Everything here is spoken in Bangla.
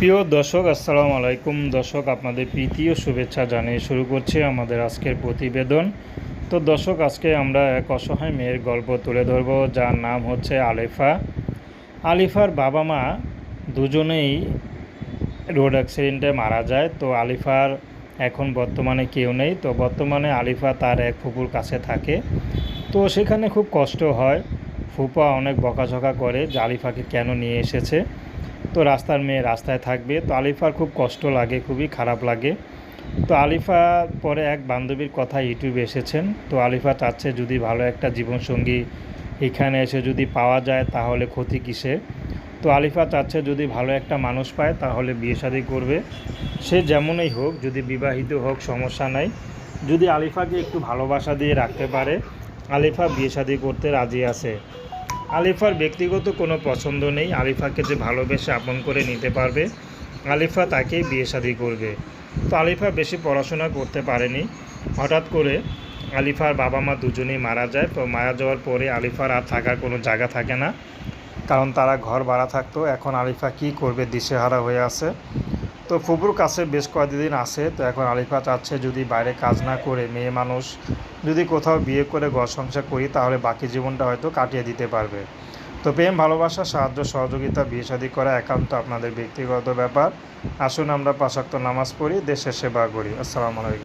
প্রিয় দর্শক, আসসালামু আলাইকুম। দর্শক, আপনাদের প্রীতি ও শুভেচ্ছা জানিয়ে শুরু করছি আমাদের আজকের প্রতিবেদন। তো দর্শক, আজকে আমরা এক অসহায় মেয়ের গল্প তুলে ধরব, যার নাম হচ্ছে আলিফা। আলিফার বাবা মা দুজনেই রোড অ্যাক্সিডেন্টে মারা যায়। তো আলিফার এখন বর্তমানে কেউ নেই। তো বর্তমানে আলিফা তার এক ফুপুর কাছে থাকে। তো সেখানে খুব কষ্ট হয়। ফুপা অনেক বকাঝকা করে যে আলিফাকে কেন নিয়ে এসেছে। তো রাস্তার মেয়ে রাস্তায় থাকবে। তো আলিফার খুব কষ্ট লাগে, খুবই খারাপ লাগে। তো আলিফা পরে এক বান্ধবীর কথা ইউটিউবে এসেছেন। তো আলিফা চাচ্ছে যদি ভালো একটা জীবনসঙ্গী এখানে এসে যদি পাওয়া যায় তাহলে ক্ষতি কিসে? তো আলিফা চাচ্ছে যদি ভালো একটা মানুষ পায় তাহলে বিয়ে শাদী করবে। সে যেমনই হোক, যদি বিবাহিত হোক, সমস্যা নাই। যদি আলিফাকে একটু ভালোবাসা দিয়ে রাখতে পারে, আলিফা বিয়ে শাদী করতে রাজি আছে। আলিফার ব্যক্তিগত কোনো পছন্দ নেই। আলিফাকে যে ভালোবেসে আপন করে নিতে পারবে, আলিফা তাকেই বিয়ে শাদী করবে। তো আলিফা বেশি পড়াশোনা করতে পারেনি। হঠাৎ করে আলিফার বাবা মা দুজনেই মারা যায়। তো মারা যাওয়ার পরে আলিফার আর থাকার কোনো জায়গা থাকে না। কারণ তারা ঘর ভাড়া থাকতো। এখন আলিফা কি করবে, দিশেহারা হয়ে আছে। তো ফুপুর কাছে বেশ কয়েকদিন আছে, তো এখন আলিফা চাচ্ছে যদি বাইরে কাজ না করে মেয়ে মানুষ যদি কোথাও বিয়ে করে ঘর সংসার করি, তাহলে বাকি জীবনটা হয়তো কাটিয়ে দিতে পারবে। তো প্রেম, ভালোবাসা, সাহায্য, সহযোগিতা, বিয়ে শাদী করা একান্ত আপনাদের ব্যক্তিগত ব্যাপার। আসুন আমরা পাশাক্ত নামাজ পড়ি, দেশের সেবা করি। আসসালামু আলাইকুম।